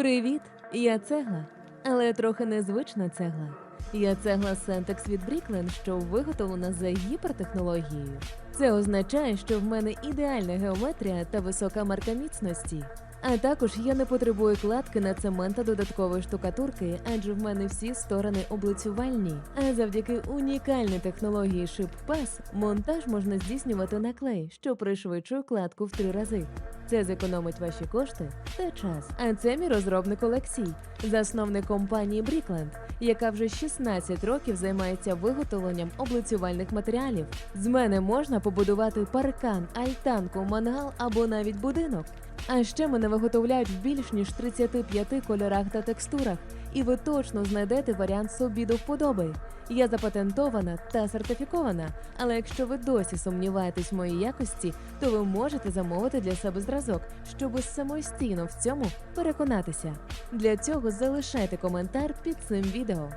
Привіт, я цегла, але трохи незвична цегла. Я цегла Сентекс від Бріклен, що виготовлена за гіпертехнологією. Це означає, що в мене ідеальна геометрія та висока марка міцності. А також я не потребую кладки на цемент та додаткової штукатурки, адже в мене всі сторони облицювальні. А завдяки унікальній технології шип-пас монтаж можна здійснювати на клей, що пришвидшує кладку в три рази. Це зекономить ваші кошти та час. А це мій розробник Олексій, засновник компанії Брікленд, яка вже 16 років займається виготовленням облицювальних матеріалів. З мене можна побудувати паркан, альтанку, мангал або навіть будинок. А ще мене виготовляють в більш ніж 35 кольорах та текстурах, і ви точно знайдете варіант собі до вподоби. Я запатентована та сертифікована, але якщо ви досі сумніваєтесь в моїй якості, то ви можете замовити для себе зразок, щоб самостійно в цьому переконатися. Для цього залишайте коментар під цим відео.